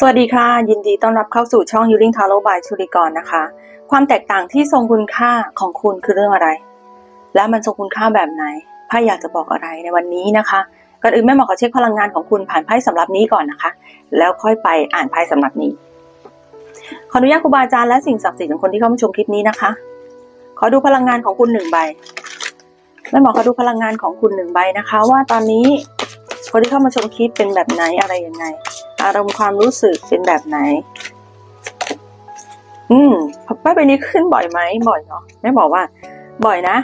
สวัสดีค่ะ ยินดีต้อนรับเข้าสู่ช่อง Healing Tarot by ชุริกรนะคะ ความแตกต่างที่ทรงคุณค่าของคุณคือเรื่องอะไร และมันทรงคุณค่าแบบไหนไพ่อยากจะบอกอะไรในวันนี้นะคะก่อนอื่นแม่หมอขอเช็คพลังงานของคุณผ่านไพ่สำหรับนี้ก่อนนะคะ แล้วค่อยไปอ่านไพ่สำหรับนี้ ขออนุญาตครูบาอาจารย์และสิ่งศักดิ์สิทธิ์ของคนที่เข้ามาชมคลิปนี้นะคะ ขอดูพลังงานของคุณหนึ่งใบแม่หมอขอดูพลังงานของคุณหนึ่งใบนะคะ ว่าตอนนี้คนที่เข้ามาชมคลิปเป็นแบบไหนอะไรยังไง อารมณ์ความรู้สึกเป็นแบบไหน อืมป้ายใบนี้ขึ้นบ่อยไหมบ่อยเนาะแม่บอกว่า บ่อยนะ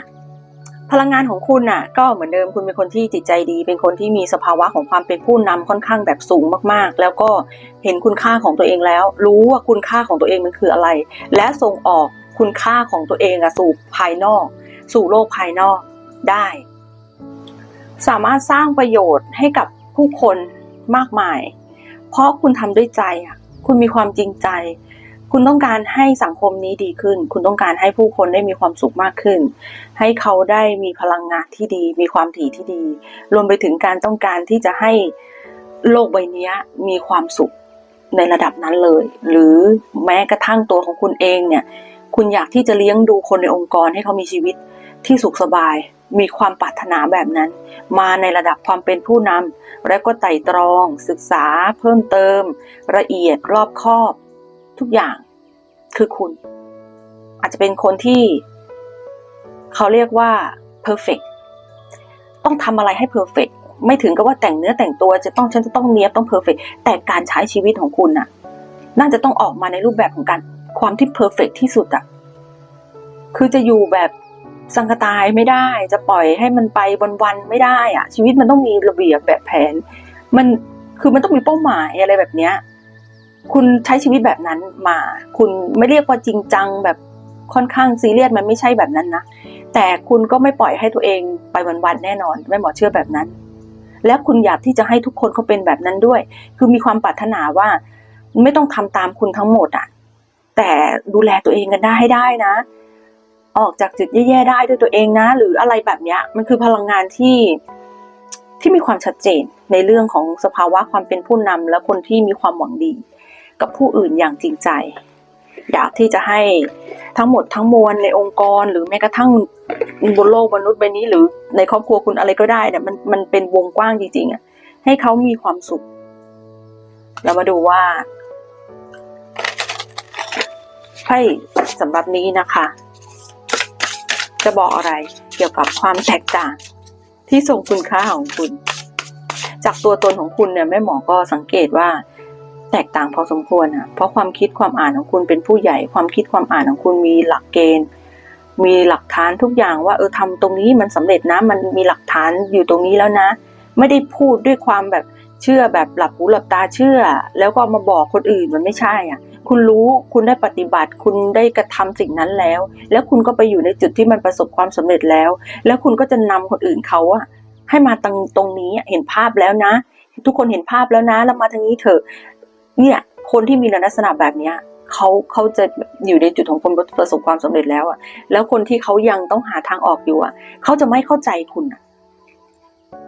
พลังงานของคุณน่ะ ก็เหมือนเดิมคุณเป็นคนที่จิตใจดี เป็นคนที่มีสภาวะของความเป็นผู้นำค่อนข้างแบบสูงมากๆ แล้วก็เห็นคุณค่าของตัวเองแล้ว รู้ว่าคุณค่าของตัวเองมันคืออะไร และส่งออกคุณค่าของตัวเองอะสู่ภายนอก สู่โลกภายนอกได้ สามารถสร้างประโยชน์ให้กับผู้คนมากมาย เพราะคุณทำด้วยใจอะ คุณมีความจริงใจ คุณต้องการให้สังคมนี้ดีขึ้น คุณต้องการให้ผู้คนได้มีความสุขมากขึ้น ให้เขาได้มีพลังงานที่ดี มีความถี่ที่ดี รวมไปถึงการต้องการที่จะให้โลกใบนี้มีความสุขในระดับนั้นเลย หรือแม้กระทั่งตัวของคุณเองเนี่ย คุณอยากที่จะเลี้ยงดูคนในองค์กรให้เขามีชีวิตที่สุขสบาย มีความปรารถนาแบบนั้น มาในระดับความเป็นผู้นำและก็ไต่ตรอง ศึกษา เพิ่มเติม ละเอียดรอบคอบ ทุกอย่างคือคุณ อาจจะเป็นคนที่ เขาเรียกว่า perfect ต้องทำอะไรให้ perfect ไม่ถึงกับว่าแต่งเนื้อแต่งตัวจะต้องฉันจะต้องเนี้ยบต้อง perfect แต่การใช้ชีวิตของคุณน่ะ น่าจะต้องออกมาในรูปแบบของการความที่ perfect ที่สุดอะคือจะอยู่แบบ สังกตายไม่ได้จะปล่อยให้มันไปวันๆไม่ได้อะชีวิตมันต้องมีระเบียบแบบแผน มันคือมันต้องมีเป้าหมายอะไรแบบเนี้ยคุณใช้ชีวิตแบบนั้นมา คุณไม่เรียกว่าจริงจังแบบค่อนข้างซีเรียสมันไม่ใช่แบบนั้นนะแต่คุณก็ไม่ปล่อยให้ตัวเองไปวันๆแน่นอนแม่หมอเชื่อแบบนั้น และคุณอยากที่จะให้ทุกคนเขาเป็นแบบนั้นด้วย คือมีความปรารถนาว่า ไม่ต้องทำตามคุณทั้งหมดอะแต่ดูแลตัวเองกันได้ให้ได้นะ ออกจากจุดแย่ๆได้ด้วยตัวเองนะ หรืออะไรแบบเนี้ยมันคือพลังงานที่ที่มีความชัดเจนในเรื่องของสภาวะความเป็นผู้นำและคนที่มีความหวังดี กับผู้อื่นอย่างจริงใจ อยากที่จะให้ทั้งหมดทั้งมวลในองค์กร หรือแม้กระทั่งบนโลกมนุษย์ใบนี้หรือในครอบครัวคุณอะไรก็ได้เนี่ยมันมันเป็นวงกว้างจริงๆอะให้เขามีความสุข เรามาดูว่าไพ่สำหรับนี้นะคะ จะบอกอะไรเกี่ยวกับความแตกต่าง ที่ทรงคุณค่าของคุณ จากตัวตนของคุณเนี่ยแม่หมอก็สังเกตว่า แตกต่างพอสมควรอะเพราะความคิดความอ่านของคุณเป็นผู้ใหญ่ ความคิดความอ่านของคุณมีหลักเกณฑ์ มีหลักฐานทุกอย่างว่าเออทำตรงนี้มันสำเร็จนะมันมีหลักฐานอยู่ตรงนี้แล้วนะ ไม่ได้พูดด้วยความแบบเชื่อแบบหลับหูหลับตาเชื่อ แล้วก็มาบอกคนอื่นมันไม่ใช่อะ คุณรู้คุณได้ปฏิบัติ คุณได้กระทำสิ่งนั้นแล้ว แล้วคุณก็ไปอยู่ในจุดที่มันประสบความสำเร็จแล้ว แล้วคุณก็จะนำคนอื่นเขาอะให้มาตรงตรงนี้เห็นภาพแล้วนะ ทุกคนเห็นภาพแล้วนะแล้วมาทางนี้เถอะเนี่ยคนที่มีลักษณะแบบเนี้ยเขาเขาจะอยู่ในจุดของคนประสบความสำเร็จแล้วอะแล้วคนที่เขายังต้องหาทางออกอยู่อะเขาจะไม่เข้าใจคุณอะ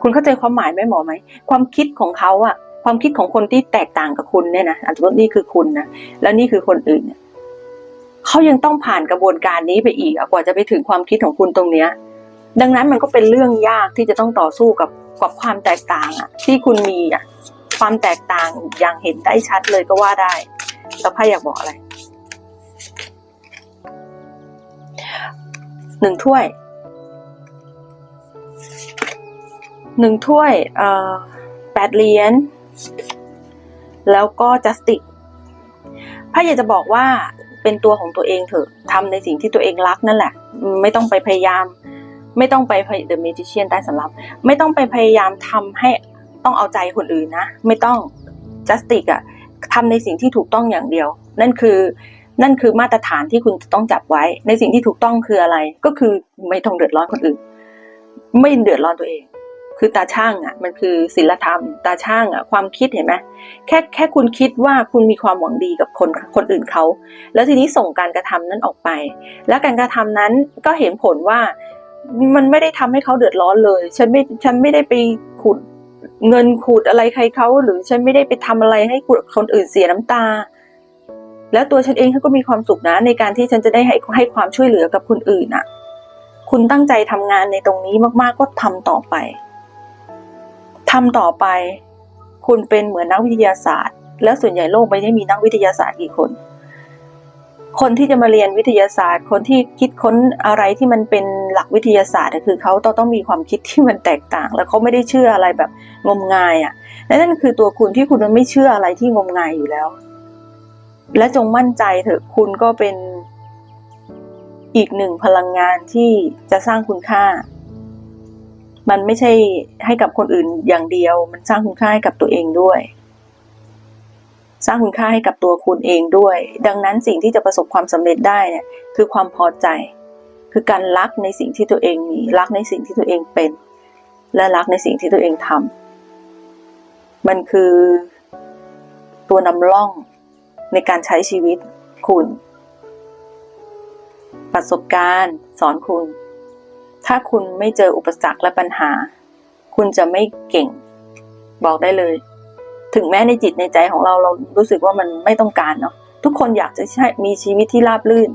คุณเข้าใจความหมายไหมหมอไหมความคิดของเขาอะ ความคิดของคนที่แตกต่างกับคุณเนี่ยนะอันสมมตินี่คือคุณนะแล้วนี่คือคนอื่นเนี่ยเขายังต้องผ่านกระบวนการนี้ไปอีกกว่าจะไปถึงความคิดของคุณตรงเนี้ย ดังนั้นมันก็เป็นเรื่องยากที่จะต้องต่อสู้กับกับความแตกต่างอะที่คุณมีอะความแตกต่างอย่างเห็นได้ชัดเลยก็ว่าได้แล้วไพ่อยากบอกอะไรหนึ่งถ้วยหนึ่งถ้วยเอ่อแปดเหรียญ แล้วก็จัสติกไพ่อยากจะบอกว่าเป็นตัวของตัวเองเถอะทำในสิ่งที่ตัวเองรักนั่นแหละ ไม่ต้องไปพยายาม ไม่ต้องไป The Magician ใต้สำรับ ไม่ต้องไปพยายามทำให้ต้องเอาใจคนอื่นนะ ไม่ต้องจัสติกอะทำในสิ่งที่ถูกต้องอย่างเดียว นั่นคือนั่นคือมาตรฐานที่คุณต้องจับไว้ ในสิ่งที่ถูกต้องคืออะไร ก็คือไม่ต้องเดือดร้อนคนอื่น ไม่เดือดร้อนตัวเอง คือตาช่างอะมันคือศีลธรรม ตาช่างอะความคิดเห็นไหมแค่แค่คุณคิดว่าคุณมีความหวังดีกับคนคนอื่นเขา แล้วทีนี้ส่งการกระทำนั้นออกไป แล้วการกระทำนั้นก็เห็นผลว่ามันไม่ได้ทำให้เขาเดือดร้อนเลย ฉันไม่ฉันไม่ได้ไปขุดเงินขูดอะไรใครเขาหรือฉันไม่ได้ไปทำอะไรให้คนอื่นเสียน้ำตา แล้วตัวฉันเองฉันก็มีความสุขนะ ในการที่ฉันจะได้ให้ให้ความช่วยเหลือกับคนอื่นอะ คุณตั้งใจทำงานในตรงนี้มากๆก็ทำต่อไป ทำต่อไป คุณเป็นเหมือนนักวิทยาศาสตร์ แล้วส่วนใหญ่โลกใบนี้มีนักวิทยาศาสตร์กี่คน คนที่จะมาเรียนวิทยาศาสตร์ คนที่คิดค้นอะไรที่มันเป็นหลักวิทยาศาสตร์คือเขาต้องต้องมีความคิดที่มันแตกต่าง แล้วเขาไม่ได้เชื่ออะไรแบบงมงายอะและนั่นคือตัวคุณที่คุณมันไม่เชื่ออะไรที่งมงายอยู่แล้ว และจงมั่นใจเถอะคุณก็เป็นอีกหนึ่งพลังงานที่จะสร้างคุณค่า มันไม่ใช่ให้กับคนอื่นอย่างเดียว มันสร้างคุณค่าให้กับตัวเองด้วย สร้างคุณค่าให้กับตัวคุณเองด้วย ดังนั้นสิ่งที่จะประสบความสำเร็จได้เนี่ยคือความพอใจ คือการรักในสิ่งที่ตัวเองมีรักในสิ่งที่ตัวเองเป็น และรักในสิ่งที่ตัวเองทำมันคือตัวนำร่องในการใช้ชีวิตคุณ ประสบการณ์สอนคุณ ถ้าคุณไม่เจออุปสรรคและปัญหา คุณจะไม่เก่ง บอกได้เลย ถึงแม้ในจิตในใจของเราเรารู้สึกว่ามันไม่ต้องการเนาะทุกคนอยากจะใช้มีชีวิตที่ราบรื่น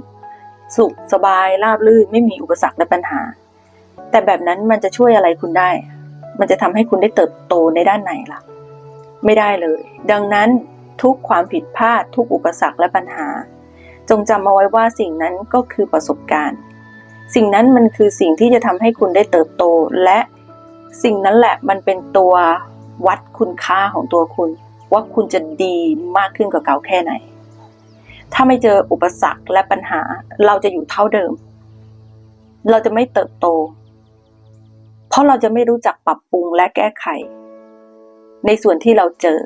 สุขสบายราบรื่น ไม่มีอุปสรรคและปัญหา แต่แบบนั้นมันจะช่วยอะไรคุณได้ มันจะทำให้คุณได้เติบโตในด้านไหนล่ะ ไม่ได้เลย ดังนั้นทุกความผิดพลาดทุกอุปสรรคและปัญหา จงจำเอาไว้ว่าสิ่งนั้นก็คือประสบการณ์ สิ่งนั้นมันคือสิ่งที่จะทำให้คุณได้เติบโต และสิ่งนั้นแหละมันเป็นตัววัดคุณค่าของตัวคุณ ว่าคุณจะดีมากขึ้นกว่าเก่าแค่ไหน ถ้าไม่เจออุปสรรคและปัญหาเราจะอยู่เท่าเดิม เราจะไม่เติบโต เพราะเราจะไม่รู้จักปรับปรุงและแก้ไข ในส่วนที่เราเจอ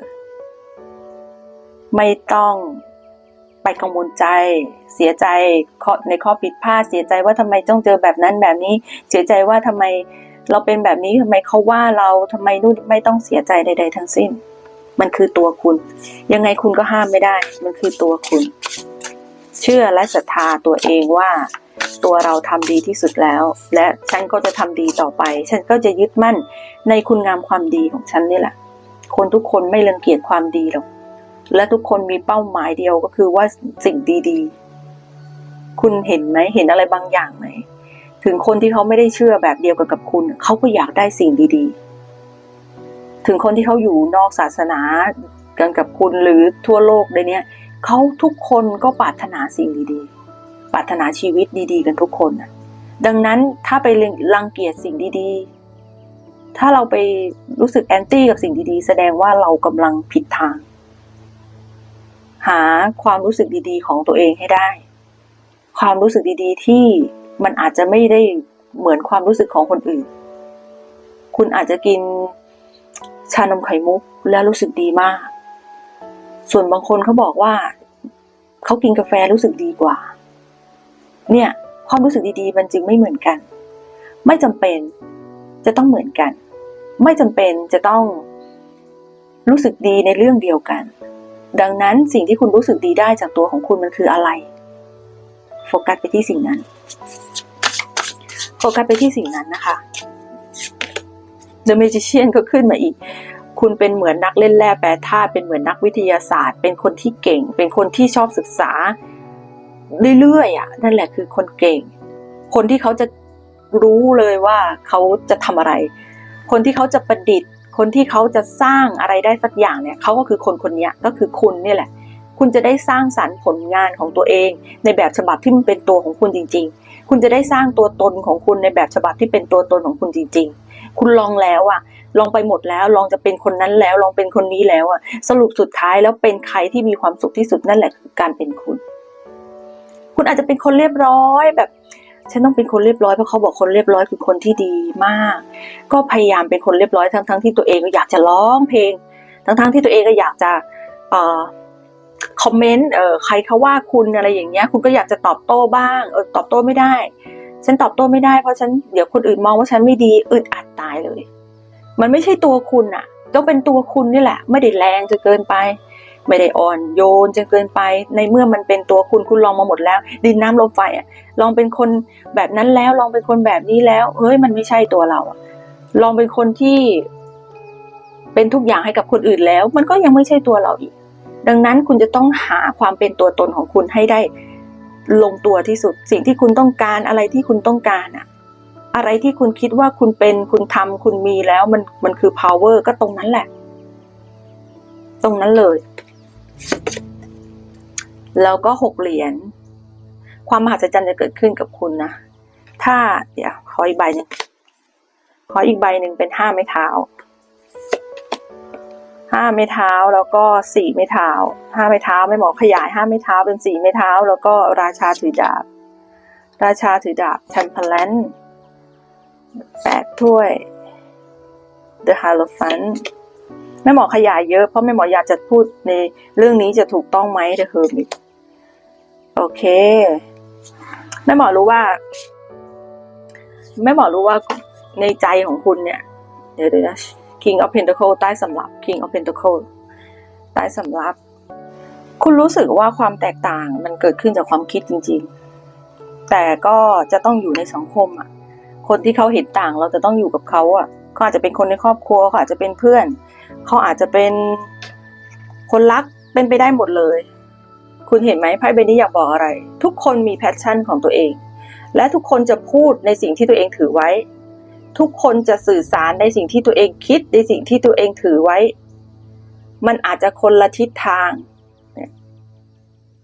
ไม่ต้อง ไปกังวลใจ เสียใจในข้อผิดพลาดเสียใจว่าทำไมต้องเจอแบบนั้นแบบนี้ เสียใจว่าทำไมเราเป็นแบบนี้ทำไมเขาว่าเราทำไมนู่นไม่ต้องเสียใจใด ๆ ทั้งสิ้น มันคือตัวคุณ ยังไงคุณก็ห้ามไม่ได้ มันคือตัวคุณ เชื่อและศรัทธาตัวเองว่าตัวเราทำดีที่สุดแล้ว และฉันก็จะทำดีต่อไป ฉันก็จะยึดมั่นในคุณงามความดีของฉันนี่แหละ คนทุกคนไม่รังเกียจความดีหรอก และทุกคนมีเป้าหมายเดียวก็คือว่าสิ่งดีๆ คุณเห็นไหมเห็นอะไรบางอย่างไหม ถึงคนที่เขาไม่ได้เชื่อแบบเดียวกับกับคุณ เขาก็อยากได้สิ่งดีๆ ถึงคนที่เขาอยู่นอกศาสนากันกับคุณหรือทั่วโลกในนี้เขาทุกคนก็ปรารถนาสิ่งดีๆ ปรารถนาชีวิตดีๆ กันทุกคนดังนั้นถ้าไปรังเกียจสิ่งดีๆ ถ้าเราไปรู้สึกแอนตี้กับสิ่งดีๆ แสดงว่าเรากำลังผิดทาง หาความรู้สึกดีๆ ของตัวเองให้ได้ ความรู้สึกดีๆ ที่มันอาจจะไม่ได้เหมือนความรู้สึกของคนอื่น คุณอาจจะกินชานมไข่มุกแล้วรู้สึกดีมาก ส่วนบางคนเขาบอกว่าเขากินกาแฟรู้สึกดีกว่า เนี่ย ความรู้สึกดีๆ มันจึงไม่เหมือนกัน ไม่จำเป็นจะต้องเหมือนกัน ไม่จำเป็นจะต้องรู้สึกดีในเรื่องเดียวกัน ดังนั้นสิ่งที่คุณรู้สึกดีได้จากตัวของคุณมันคืออะไร โฟกัสไปที่สิ่งนั้น โฟกัสไปที่สิ่งนั้นนะคะ The Magician ก็ขึ้นมาอีก คุณเป็นเหมือนนักเล่นแร่แปรธาตุเป็นเหมือนนักวิทยาศาสตร์ เป็นคนที่เก่ง เป็นคนที่ชอบศึกษา เรื่อยๆอะนั่นแหละคือคนเก่ง คนที่เขาจะรู้เลยว่าเขาจะทำอะไร คนที่เขาจะประดิษฐ์ คนที่เขาจะสร้างอะไรได้สักอย่างเนี่ยเขาก็คือคนคนนี้ก็คือคุณนี่แหละ คุณจะได้สร้างสรรค์ผลงานของตัวเอง ในแบบฉบับที่มันเป็นตัวของคุณจริง ๆ คุณจะได้สร้างตัวตนของคุณในแบบฉบับที่เป็นตัวตนของคุณจริง ๆ คุณลองแล้วอะลองไปหมดแล้วลองจะเป็นคนนั้นแล้ว ลองเป็นคนนี้แล้วอะสรุปสุดท้ายแล้วเป็นใครที่มีความสุขที่สุดนั่นแหละคือการเป็นคุณ คุณอาจจะเป็นคนเรียบร้อยแบบ ฉันต้องเป็นคนเรียบร้อยเพราะเขาบอกคนเรียบร้อยคือคนที่ดีมาก ก็พยายามเป็นคนเรียบร้อยทั้งๆทที่ตัวเองก็อยากจะร้องเพลง ทั้งๆที่ตัวเองก็อยากจะเออคอมเมนต์เออใครเขาว่าคุณอะไรอย่างเงี้ย คุณก็อยากจะตอบโต้บ้างเออตอบโต้ไม่ได้ ฉันตอบโต้ไม่ได้เพราะฉันเดี๋ยวคนอื่นมองว่าฉันไม่ดีอึดอัดตายเลย มันไม่ใช่ตัวคุณอะต้องเป็นตัวคุณนี่แหละ ไม่ได้แรงจนเกินไป ไม่ได้อ่อนโยนจนเกินไป ในเมื่อมันเป็นตัวคุณคุณลองมาหมดแล้ว ดินน้ำลมไฟอะลองเป็นคนแบบนั้นแล้วลองเป็นคนแบบนี้แล้วเฮ้ยมันไม่ใช่ตัวเราลองเป็นคนที่ เป็นทุกอย่างให้กับคนอื่นแล้ว มันก็ยังไม่ใช่ตัวเราอีก ดังนั้นคุณจะต้องหาความเป็นตัวตนของคุณให้ได้ลงตัวที่สุด สิ่งที่คุณต้องการอะไรที่คุณต้องการอะอะไรที่คุณคิดว่าคุณเป็นคุณทำคุณมีแล้วมันมันคือ power ก็ตรงนั้นแหละ ตรงนั้นเลย แล้วก็หกเหรียญความมหัศจรรย์จะเกิดขึ้นกับคุณนะถ้าเดี๋ยวขออีกใบหนึ่งขออีกใบหนึ่งเป็นห้าไม้เท้าห้าไม้เท้าแล้วก็สี่ไม้เท้าห้าไม้เท้าไม่หมอขยายห้าไม้เท้าเป็นสี่ไม้เท้า แล้วก็ราชาถือดาบ ราชาถือดาบ Temperance แปดถ้วย The Hierophant ม่หมอขยายเยอะเพราะแม่หมออยากจะพูดในเรื่องนี้จะถูกต้องไหม The Hermit โอเคแม่หมอรู้ว่าแม่หมอรู้ว่าในใจของคุณเนี่ยเดี๋ยวเดี๋ยวนะ King of Pentacle ใต้สำรับ King of Pentacle ใต้สำรับ คุณรู้สึกว่าความแตกต่างมันเกิดขึ้นจากความคิดจริง ๆ แต่ก็จะต้องอยู่ในสังคมอะ คนที่เขาเห็นต่างเราจะต้องอยู่กับเขาอะเขาอาจจะเป็นคนในครอบครัวเขาอาจจะเป็นเพื่อนเขาอาจจะเป็นคนรักเป็นไปได้หมดเลย คุณเห็นไหมไพ่ใบนี้อยากบอกอะไร ทุกคนมีแพชชั่นของตัวเอง และทุกคนจะพูดในสิ่งที่ตัวเองถือไว้ ทุกคนจะสื่อสารในสิ่งที่ตัวเองคิดในสิ่งที่ตัวเองถือไว้ มันอาจจะคนละทิศทาง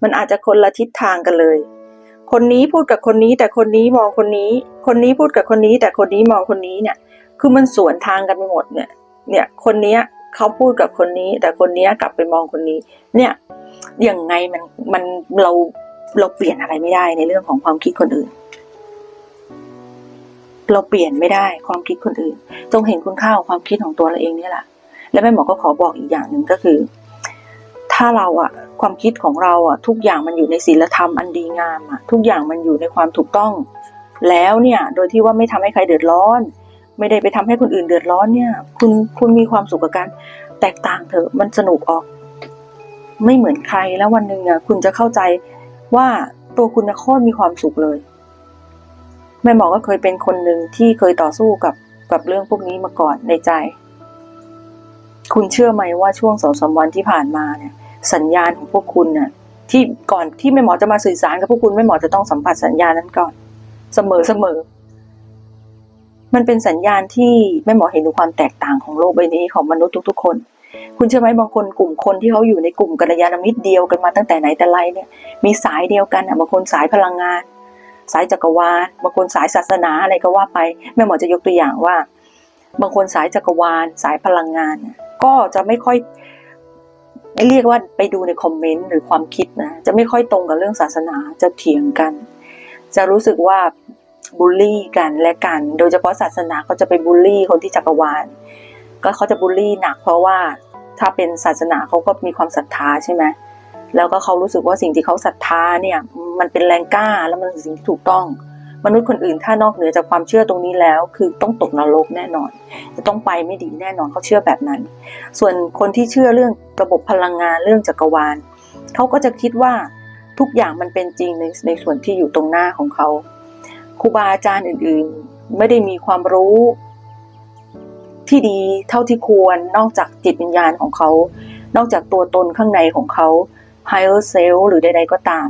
มันอาจจะคนละทิศทางกันเลย คนนี้พูดกับคนนี้แต่คนนี้มองคนนี้ คนนี้พูดกับคนนี้แต่คนนี้มองคนนี้เนี่ย คือมันสวนทางกันไปหมดเนี่ย เนี่ยคนเนี้ย เขาพูดกับคนนี้ แต่คนนี้กลับไปมองคนนี้ เนี่ยยังไงมันมันเราเราเปลี่ยนอะไรไม่ได้ในเรื่องของความคิดคนอื่น เราเปลี่ยนไม่ได้ความคิดคนอื่นจงเห็นคุณค่าของความคิดของตัวเราเองนี่แหละและแม่หมอก็ขอบอกอีกอย่างหนึ่งก็คือ ถ้าเราอะความคิดของเราอะทุกอย่างมันอยู่ในศีลธรรมอันดีงามอะทุกอย่างมันอยู่ในความถูกต้อง แล้วเนี่ย โดยที่ว่าไม่ทำให้ใครเดือดร้อน ไม่ได้ไปทำให้คนอื่นเดือดร้อนเนี่ย คุณคุณมีความสุขกับการแตกต่างเถอะมันสนุกออก ไม่เหมือนใครแล้ววันหนึ่งอะคุณจะเข้าใจว่าตัวคุณโคตรมีความสุขเลยแม่หมอก็เคยเป็นคนหนึ่งที่เคยต่อสู้กับกับเรื่องพวกนี้มาก่อนในใจ คุณเชื่อไหมว่าช่วงสองสามวันที่ผ่านมาเนี่ย สัญญาณของพวกคุณน่ะ ที่ก่อนที่แม่หมอจะมาสื่อสารกับพวกคุณแม่หมอจะต้องสัมผัสสัญญาณนั้นก่อน เสมอเสมอ มันเป็นสัญญาณที่แม่หมอเห็นถึงความแตกต่างของโลกใบนี้ของมนุษย์ทุก ๆ คน คุณเชื่อไหมบางคนกลุ่มคนที่เขาอยู่ในกลุ่มกัลยาณมิตรเดียวกันมาตั้งแต่ไหนแต่ไรเนี่ย มีสายเดียวกันอะบางคนสายพลังงาน สายจักรวาลบางคนสายศาสนาอะไรก็ว่าไป แม่หมอจะยกตัวอย่างว่า บางคนสายจักรวาล สายพลังงาน ก็จะไม่ค่อยเรียกว่าไปดูในคอมเมนต์หรือความคิดนะจะไม่ค่อยตรงกับเรื่องศาสนาจะเถียงกัน จะรู้สึกว่า บูลลี่กันและกัน โดยเฉพาะศาสนาเขาจะไปบูลลี่คนที่จักรวาล ก็เขาจะบูลลี่หนัก เพราะว่าถ้าเป็นศาสนาเขาก็มีความศรัทธาใช่ไหมแล้วก็เขารู้สึกว่าสิ่งที่เขาศรัทธาเนี่ยมันเป็นแรงกล้าแล้วมันเป็นสิ่งที่ถูกต้อง มนุษย์คนอื่นถ้านอกเหนือจากความเชื่อตรงนี้แล้ว คือต้องตกนรกแน่นอน จะต้องไปไม่ดีแน่นอนเขาเชื่อแบบนั้น ส่วนคนที่เชื่อเรื่องระบบพลังงานเรื่องจักรวาลเขาก็จะคิดว่าทุกอย่างมันเป็นจริงในในส่วนที่อยู่ตรงหน้าของเขา ครูบาอาจารย์อื่นๆ ไม่ได้มีความรู้ ที่ดีเท่าที่ควรนอกจากจิตวิญญาณของเขา นอกจากตัวตนข้างในของเขา higher self หรือใด ๆ ก็ตาม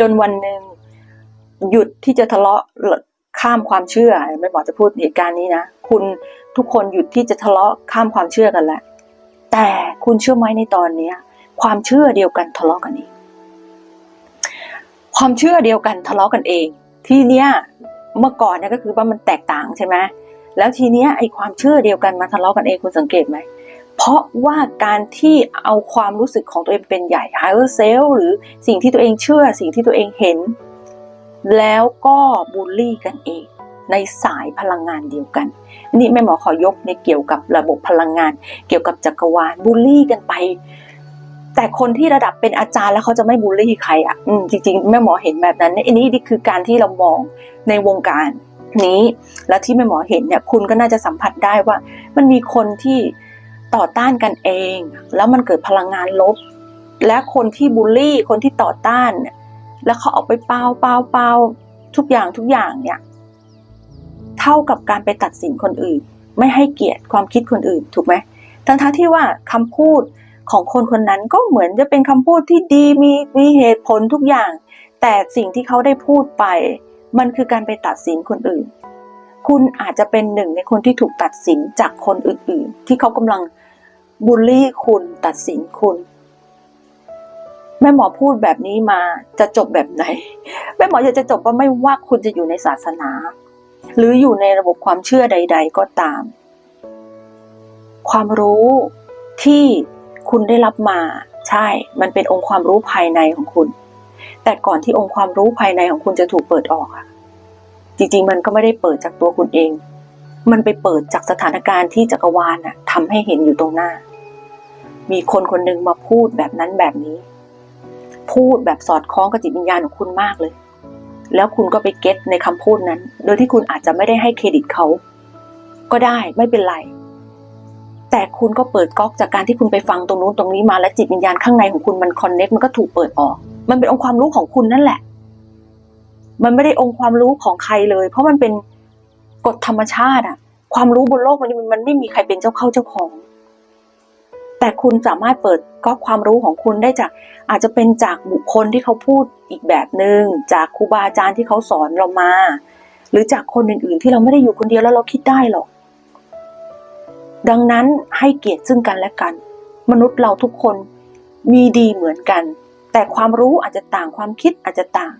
จนวันหนึ่งหยุดที่จะทะเลาะข้ามความเชื่อไม่บอจะพูดเหตุการณ์นี้นะ คุณทุกคนหยุดที่จะทะเลาะข้ามความเชื่อกันแล้วแต่คุณเชื่อไหมในตอนเนี้ย ความเชื่อเดียวกันทะเลาะกันเอง ความเชื่อเดียวกันทะเลาะกันเอง ทีเนี้ยเมื่อก่อนเนี่ยก็คือว่ามันแตกต่างใช่ไหมแล้วทีเนี้ยไอความเชื่อเดียวกันมาทะเลาะกันเองคุณสังเกตไหมเพราะว่าการที่เอาความรู้สึกของตัวเองเป็นใหญ่ higher self หรือสิ่งที่ตัวเองเชื่อสิ่งที่ตัวเองเห็น แล้วก็บูลลี่กันเอง ในสายพลังงานเดียวกัน นี่แม่หมอขอยกในเกี่ยวกับระบบพลังงาน เกี่ยวกับจักรวาลบูลลี่กันไป แต่คนที่ระดับเป็นอาจารย์แล้วเขาจะไม่บูลลี่ใครอะ อืมจริงๆแม่หมอเห็นแบบนั้นอันนี้นี่คือการที่เรามองในวงการนี้ และที่แม่หมอเห็นเนี่ย คุณก็น่าจะสัมผัสได้ว่า มันมีคนที่ต่อต้านกันเอง แล้วมันเกิดพลังงานลบ และคนที่บูลลี่คนที่ต่อต้าน แล้วเขาออกไปเป่าเป่าเป่าทุกอย่างทุกอย่างเนี่ย เท่ากับการไปตัดสินคนอื่น ไม่ให้เกียรติความคิดคนอื่นถูกไหมทั้งๆที่ว่าคำพูด ของคนคนนั้นก็เหมือนจะเป็นคำพูดที่ดีมีมีเหตุผลทุกอย่าง แต่สิ่งที่เขาได้พูดไป มันคือการไปตัดสินคนอื่น คุณอาจจะเป็นหนึ่งในคนที่ถูกตัดสินจากคนอื่นๆ ที่เขากำลังบูลลี่คุณตัดสินคุณแม่หมอพูดแบบนี้มาจะจบแบบไหน แม่หมออยากจะจบว่าไม่ว่าคุณจะอยู่ในศาสนา หรืออยู่ในระบบความเชื่อใด ๆ ก็ตาม ความรู้ที่ คุณได้รับมาใช่ มันเป็นองค์ความรู้ภายในของคุณ แต่ก่อนที่องค์ความรู้ภายในของคุณจะถูกเปิดออกอะจริงๆ มันก็ไม่ได้เปิดจากตัวคุณเอง มันไปเปิดจากสถานการณ์ที่จักรวาลน่ะทำให้เห็นอยู่ตรงหน้า มีคนคนหนึ่งมาพูดแบบนั้นแบบนี้ พูดแบบสอดคล้องกับจิตวิญญาณของคุณมากเลย แล้วคุณก็ไปเก็ตในคำพูดนั้น โดยที่คุณอาจจะไม่ได้ให้เครดิตเขา ก็ได้ไม่เป็นไร แต่คุณก็เปิดก๊อกจากการที่คุณไปฟังตรงนู้นตรงนี้มาและจิตวิญญาณข้างในของคุณมันคอนเน็กมันก็ถูกเปิดออก มันเป็นองค์ความรู้ของคุณนั่นแหละ มันไม่ได้องค์ความรู้ของใครเลย เพราะมันเป็นกฎธรรมชาติอะความรู้บนโลกมันมันไม่มีใครเป็นเจ้าเข้าเจ้าของ แต่คุณสามารถเปิดก๊อกความรู้ของคุณได้จาก อาจจะเป็นจากบุคคลที่เขาพูดอีกแบบหนึง่งจากครูบาอาจารย์ที่เขาสอนเรามา หรือจากคนอื่นๆ ที่เราไม่ได้อยู่คนเดียวแล้วเราคิดได้หรอก ดังนั้นให้เกียรติซึ่งกันและกัน มนุษย์เราทุกคนมีดีเหมือนกัน แต่ความรู้อาจจะต่างความคิดอาจจะต่าง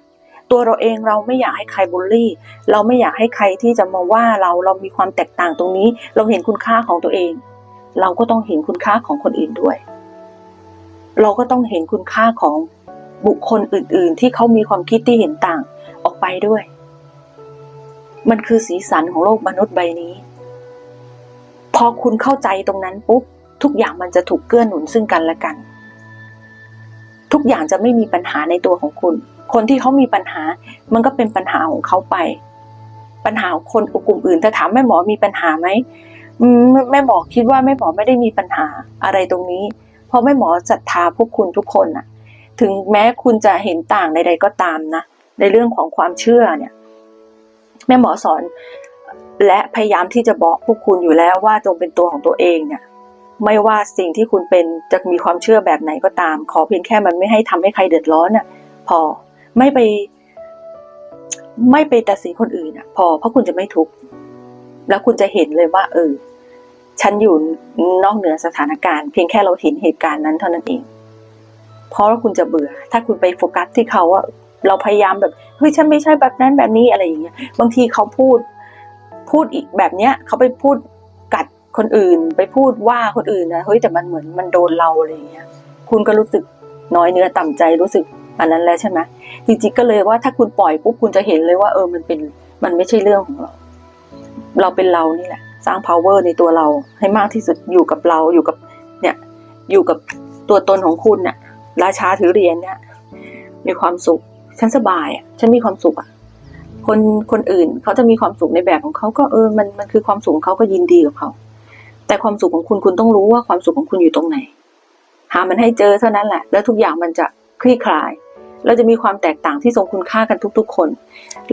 ตัวเราเองเราไม่อยากให้ใครบูลลี่ เราไม่อยากให้ใครที่จะมาว่าเราเรามีความแตกต่างตรงนี้ เราเห็นคุณค่าของตัวเอง เราก็ต้องเห็นคุณค่าของคนอื่นด้วย เราก็ต้องเห็นคุณค่าของบุคคลอื่น ๆ ที่เขามีความคิดที่เห็นต่างออกไปด้วย มันคือสีสันของโลกมนุษย์ใบนี้ พอคุณเข้าใจตรงนั้นปุ๊บทุกอย่างมันจะถูกเกื้อหนุนซึ่งกันและกัน ทุกอย่างจะไม่มีปัญหาในตัวของคุณ คนที่เขามีปัญหา มันก็เป็นปัญหาของเขาไป ปัญหาของคนกลุ่มอื่นถ้าถามแม่หมอมีปัญหาไหมอืมแม่หมอคิดว่าแม่หมอไม่ได้มีปัญหาอะไรตรงนี้ เพราะแม่หมอศรัทธาพวกคุณทุกคนน่ะ ถึงแม้คุณจะเห็นต่างใด ๆ ก็ตามนะในเรื่องของความเชื่อเนี่ย แม่หมอสอน และพยายามที่จะบอกพวกคุณอยู่แล้วว่าจงเป็นตัวของตัวเองเนี่ยไม่ว่าสิ่งที่คุณเป็นจะมีความเชื่อแบบไหนก็ตาม ขอเพียงแค่มันไม่ให้ทำให้ใครเดือดร้อนน่ะ พอไม่ไป ไม่ไปตัดสินคนอื่นอะ พอเพราะคุณจะไม่ทุกข์แล้วคุณจะเห็นเลยว่า เออ ฉันอยู่นอกเหนือสถานการณ์ เพียงแค่เราเห็นเหตุการณ์นั้นเท่านั้นเอง เพราะว่าคุณจะเบื่อ ถ้าคุณไปโฟกัสที่เขาอะเราพยายามแบบเฮ้ยฉันไม่ใช่แบบนั้นแบบนี้อะไรอย่างเงี้ยบางทีเขาพูด พูดอีกแบบเนี้ยเขาไปพูดกัดคนอื่น ไปพูดว่าคนอื่นนะเฮ้ยแต่มันเหมือนมันโดนเราอะไรอย่างเงี้ยคุณก็รู้สึกน้อยเนื้อต่ำใจรู้สึกอันนั้นแล้วใช่ไหมจริงๆก็เลยว่าถ้าคุณปล่อยปุ๊บคุณจะเห็นเลยว่า เออมันเป็นมันไม่ใช่เรื่องของเรา เราเป็นเรานี่แหละ สร้าง power ในตัวเราให้มากที่สุดอยู่กับเราอยู่กับเนี่ยอยู่กับตัวตนของคุณเนี่ยราชาถือเหรียญเนี่ยมีความสุขฉันสบายอะฉันมีความสุขอะ คนคนอื่นเขาจะมีความสุขในแบบของเขาก็เออมันมันคือความสุขของเขาก็ยินดีกับเขา แต่ความสุขของคุณคุณต้องรู้ว่าความสุขของคุณอยู่ตรงไหน หามันให้เจอเท่านั้นแหละ แล้วทุกอย่างมันจะคลี่คลาย เราจะมีความแตกต่างที่ทรงคุณค่ากันทุก ๆ คน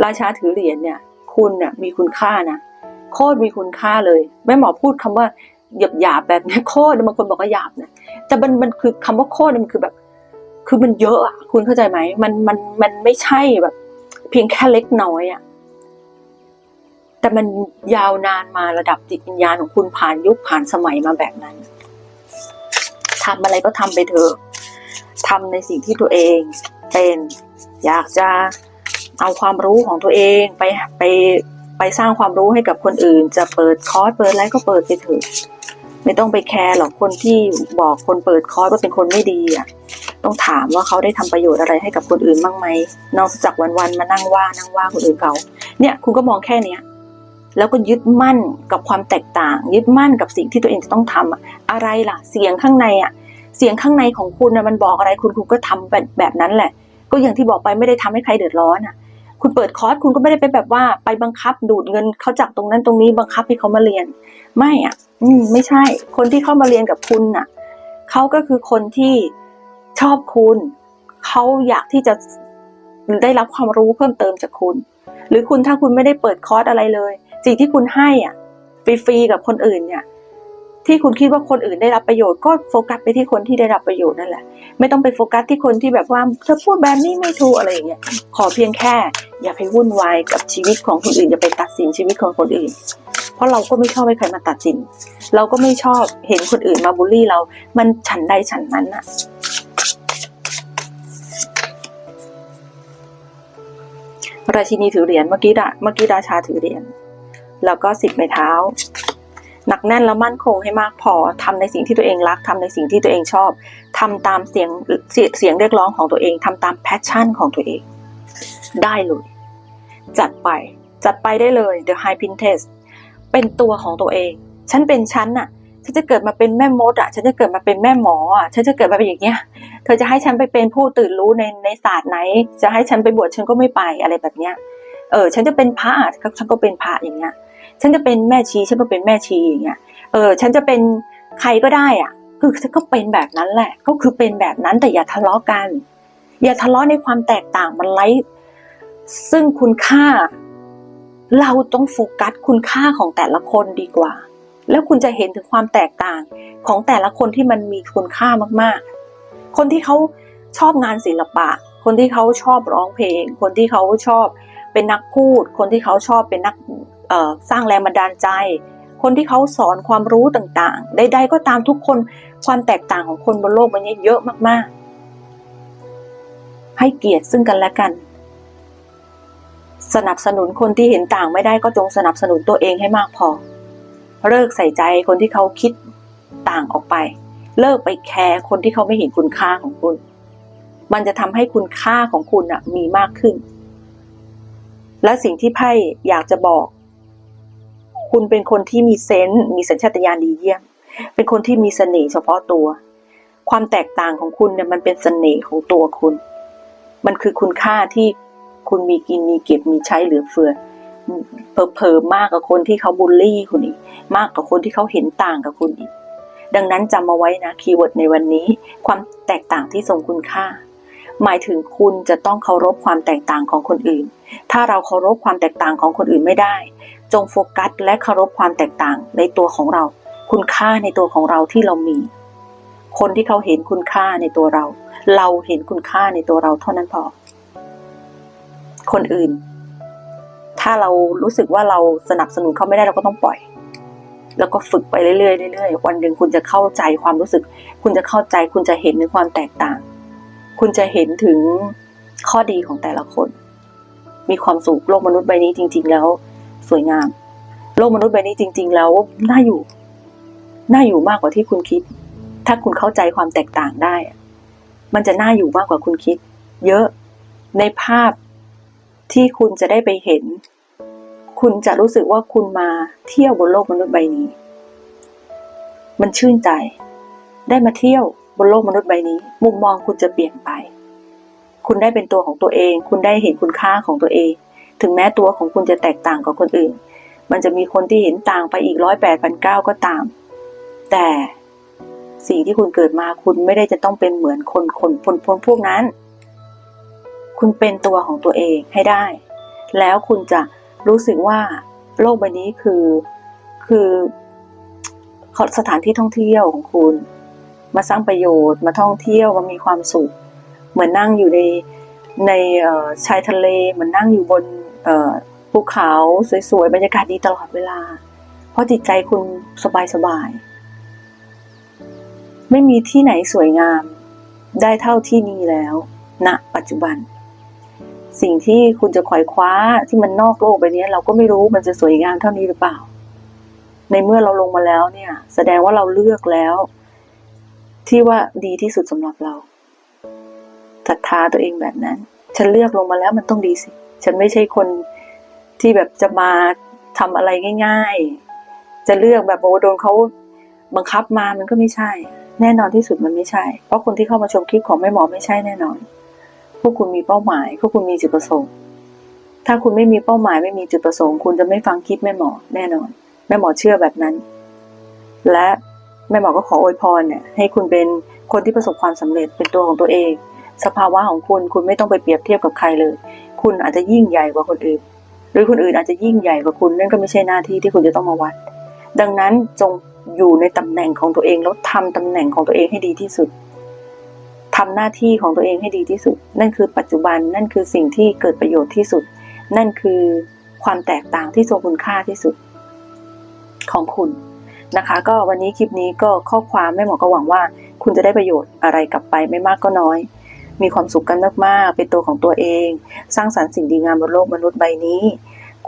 ราชาถือเหรียญเนี่ย คุณเนี่ยมีคุณค่านะโคตรมีคุณค่าเลยแม่หมอพูดคำว่าหยาบหยาบแบบนี้โคตรบางคนบอกว่าหยาบนะแต่มันมันคือคำว่าโคตรมันคือแบบ คือมันเยอะอะคุณเข้าใจไหมมันมันมันไม่ใช่แบบ เพียงแค่เล็กน้อยอะแต่มันยาวนานมาระดับจิตวิญญาณของคุณผ่านยุคผ่านสมัยมาแบบนั้นทำอะไรก็ทำไปเถอะทำในสิ่งที่ตัวเองเป็นอยากจะเอาความรู้ของตัวเองไปไปไปสร้างความรู้ให้กับคนอื่น จะเปิดคอร์สเปิดอะไรก็เปิดไปเถอะไม่ต้องไปแคร์หรอกคนที่บอกคนเปิดคอร์สว่าเป็นคนไม่ดีอะ ต้องถามว่าเขาได้ทำประโยชน์อะไรให้กับคนอื่นบ้างไหมนอกจากวันๆมานั่งว่านั่งว่าคนอื่นเขาเนี่ยคุณก็มองแค่เนี้ยแล้วก็ยึดมั่นกับความแตกต่าง ยึดมั่นกับสิ่งที่ตัวเองจะต้องทำอะอะไรล่ะ เสียงข้างในอะเสียงข้างในของคุณนะมันบอกอะไรคุณคุณก็ทำแบบแบบนั้นแหละ ก็อย่างที่บอกไปไม่ได้ทำให้ใครเดือดร้อนอะ คุณเปิดคอร์สคุณก็ไม่ได้ไปแบบว่าไปบังคับดูดเงินเขาจากตรงนั้นตรงนี้บังคับให้เขามาเรียน ไม่อะ อืมไม่ใช่ คนที่เข้ามาเรียนกับคุณน่ะเขาก็คือคนที่ ชอบคุณเขาอยากที่จะได้รับความรู้เพิ่มเติมจากคุณ หรือคุณถ้าคุณไม่ได้เปิดคอร์สอะไรเลย สิ่งที่คุณให้อะฟรีๆกับคนอื่นเนี่ยที่คุณคิดว่าคนอื่นได้รับประโยชน์ก็โฟกัสไปที่คนที่ได้รับประโยชน์นั่นแหละ ไม่ต้องไปโฟกัสที่คนที่แบบว่าเธอพูดแบบนี้ไม่ถูกอะไรอย่างเงี้ยขอเพียงแค่ อย่าไปวุ่นวายกับชีวิตของคนอื่นอย่าไปตัดสินชีวิตของคนอื่น เพราะเราก็ไม่ชอบให้ใครมาตัดสิน เราก็ไม่ชอบเห็นคนอื่นมาบูลลี่เรา มันฉันใดฉันนั้นอะ ราชินีถือเหรียญเมื่อกี้ดะเมื่อกี้ราชาถือเหรียญแล้วก็สิบไม้เท้า หนักแน่นแล้วมั่นคงให้มากพอทำในสิ่งที่ตัวเองรักทำในสิ่งที่ตัวเองชอบทำตามเสียงเสียงเรียกร้องของตัวเองทำตามแพชชั่นของตัวเอง ได้เลยจัดไป จัดไปได้เลย The High Princess เป็นตัวของตัวเอง ฉันเป็นฉันน่ะ ฉันจะเกิดมาเป็นแม่มดอะ ฉันจะเกิดมาเป็นแม่หมออะ ฉันจะเกิดมาเป็นอย่างเงี้ย เธอจะให้ฉันไปเป็นผู้ตื่นรู้ในในศาสตร์ไหน จะให้ฉันไปบวชฉันก็ไม่ไปอะไรแบบเนี้ยเออฉันจะเป็นพระฉันก็เป็นพระอย่างเงี้ย ฉันจะเป็นแม่ชีฉันก็เป็นแม่ชีอย่างเงี้ยเออฉันจะเป็นใครก็ได้อะคือฉันก็เป็นแบบนั้นแหละ ก็คือเป็นแบบนั้นแต่อย่าทะเลาะกัน อย่าทะเลาะในความแตกต่างมันไร้ซึ่งคุณค่า เราต้องโฟกัสคุณค่าของแต่ละคนดีกว่า แล้วคุณจะเห็นถึงความแตกต่างของแต่ละคนที่มันมีคุณค่ามาก คนที่เขาชอบงานศิลปะ คนที่เขาชอบร้องเพลง คนที่เขาชอบเป็นนักพูด คนที่เขาชอบเป็นนักสร้างแรงบันดาลใจ คนที่เขาสอนความรู้ต่างๆ ใดๆก็ตามทุกคนความแตกต่างของคนบนโลกมันนี้เยอะมากๆ ให้เกียรติซึ่งกันและกัน สนับสนุนคนที่เห็นต่างไม่ได้ก็จงสนับสนุนตัวเองให้มากพอ เลิกใส่ใจคนที่เขาคิดต่างออกไป เลิกไปแคร์คนที่เขาไม่เห็นคุณค่าของคุณ มันจะทำให้คุณค่าของคุณอะมีมากขึ้น และสิ่งที่ไพ่อยากจะบอก คุณเป็นคนที่มีเซนส์มีสัญชาตญาณดีเยี่ยม เป็นคนที่มีเสน่ห์เฉพาะตัว ความแตกต่างของคุณเนี่ยมันเป็นเสน่ห์ของตัวคุณ มันคือคุณค่าที่คุณมีกินมีเก็บมีใช้เหลือเฟือเผลอๆมากกว่าคนที่เขาบูลลี่คุณอีก มากกว่าคนที่เขาเห็นต่างกับคุณอีก ดังนั้นจำมาไว้นะคีย์เวิร์ดในวันนี้ ความแตกต่างที่ทรงคุณค่า หมายถึงคุณจะต้องเคารพความแตกต่างของคนอื่น ถ้าเราเคารพความแตกต่างของคนอื่นไม่ได้ จงโฟกัสและเคารพความแตกต่างในตัวของเรา คุณค่าในตัวของเราที่เรามี คนที่เขาเห็นคุณค่าในตัวเรา เราเห็นคุณค่าในตัวเราเท่านั้นพอ คนอื่น ถ้าเรารู้สึกว่าเราสนับสนุนเขาไม่ได้เราก็ต้องปล่อย แล้วก็ฝึกไปเรื่อยๆเรื่อยๆวันหนึ่งคุณจะเข้าใจความรู้สึก คุณจะเข้าใจ คุณจะเห็นถึงความแตกต่าง คุณจะเห็นถึงข้อดีของแต่ละคน มีความสุขโลกมนุษย์ใบนี้จริง ๆ แล้ว สวยงาม โลกมนุษย์ใบนี้จริง ๆ แล้วน่าอยู่น่าอยู่มากกว่าที่คุณคิด ถ้าคุณเข้าใจความแตกต่างได้ มันจะน่าอยู่มากกว่าคุณคิด เยอะในภาพที่คุณจะได้ไปเห็น คุณจะรู้สึกว่าคุณมาเที่ยวบนโลกมนุษย์ใบนี้ มันชื่นใจ ได้มาเที่ยวบนโลกมนุษย์ใบนี้ มุมมองคุณจะเปลี่ยนไป คุณได้เป็นตัวของตัวเอง คุณได้เห็นคุณค่าของตัวเอง ถึงแม้ตัวของคุณจะแตกต่างกับคนอื่น มันจะมีคนที่เห็นต่างไปอีกร้อยแปดพันเก้าก็ตาม แต่สิ่งที่คุณเกิดมาคุณไม่ได้จะต้องเป็นเหมือนคนคนพนพนพวกนั้น คุณเป็นตัวของตัวเองให้ได้ แล้วคุณจะ รู้สึกว่าโลกใบนี้คือคือสถานที่ท่องเที่ยวของคุณ มาสร้างประโยชน์ มาท่องเที่ยวมามีความสุข เหมือนนั่งอยู่ในในชายทะเลเหมือนนั่งอยู่บนภูเขาสวยๆบรรยากาศดีตลอดเวลา เพราะจิตใจคุณสบายๆไม่มีที่ไหนสวยงามได้เท่าที่นี่แล้วณนะปัจจุบัน สิ่งที่คุณจะขวายคว้าที่มันนอกโลกไปนี้เราก็ไม่รู้มันจะสวยงามเท่านี้หรือเปล่า ในเมื่อเราลงมาแล้วเนี่ย แสดงว่าเราเลือกแล้ว ที่ว่าดีที่สุดสำหรับเราศรัทธาตัวเองแบบนั้น ฉันเลือกลงมาแล้วมันต้องดีสิ ฉันไม่ใช่คนที่แบบจะมาทำอะไรง่าย ๆ จะเลือกแบบโอ้โดนเขาบังคับมามันก็ไม่ใช่ แน่นอนที่สุดมันไม่ใช่ เพราะคนที่เข้ามาชมคลิปของแม่หมอไม่ใช่แน่นอน พวกคุณมีเป้าหมาย พวกคุณมีจุดประสงค์ ถ้าคุณไม่มีเป้าหมายไม่มีจุดประสงค์ คุณจะไม่ฟังคลิปแม่หมอแน่นอน แม่หมอเชื่อแบบนั้น และแม่หมอก็ขออวยพรเนี่ยให้คุณเป็นคนที่ประสบความสำเร็จเป็นตัวของตัวเอง สภาวะของคุณคุณไม่ต้องไปเปรียบเทียบกับใครเลย คุณอาจจะยิ่งใหญ่กว่าคนอื่น หรือคนอื่นอาจจะยิ่งใหญ่กว่าคุณนั่นก็ไม่ใช่หน้าที่ที่คุณจะต้องมาวัด ดังนั้นจงอยู่ในตำแหน่งของตัวเองแล้วทำตำแหน่งของตัวเองให้ดีที่สุด ทำหน้าที่ของตัวเองให้ดีที่สุด นั่นคือปัจจุบันนั่นคือสิ่งที่เกิดประโยชน์ที่สุด นั่นคือความแตกต่างที่ทรงคุณค่าที่สุด ของคุณนะคะ ก็วันนี้คลิปนี้ก็ข้อความแม่หมอก็หวังว่า คุณจะได้ประโยชน์อะไรกลับไปไม่มากก็น้อย มีความสุขกันมากๆเป็นตัวของตัวเอง สร้างสรรค์สิ่งดีงามบนโลกมนุษย์ใบนี้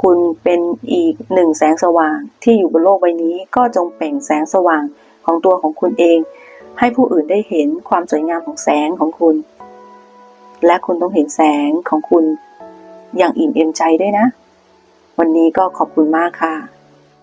คุณเป็นอีกหนึ่งแสงสว่างที่อยู่บนโลกใบนี้ ก็จงเปล่งแสงสว่างของตัวของคุณเอง ให้ผู้อื่นได้เห็นความสวยงามของแสงของคุณ และคุณต้องเห็นแสงของคุณ อย่างอิ่มเอมใจด้วยนะ วันนี้ก็ขอบคุณมากค่ะ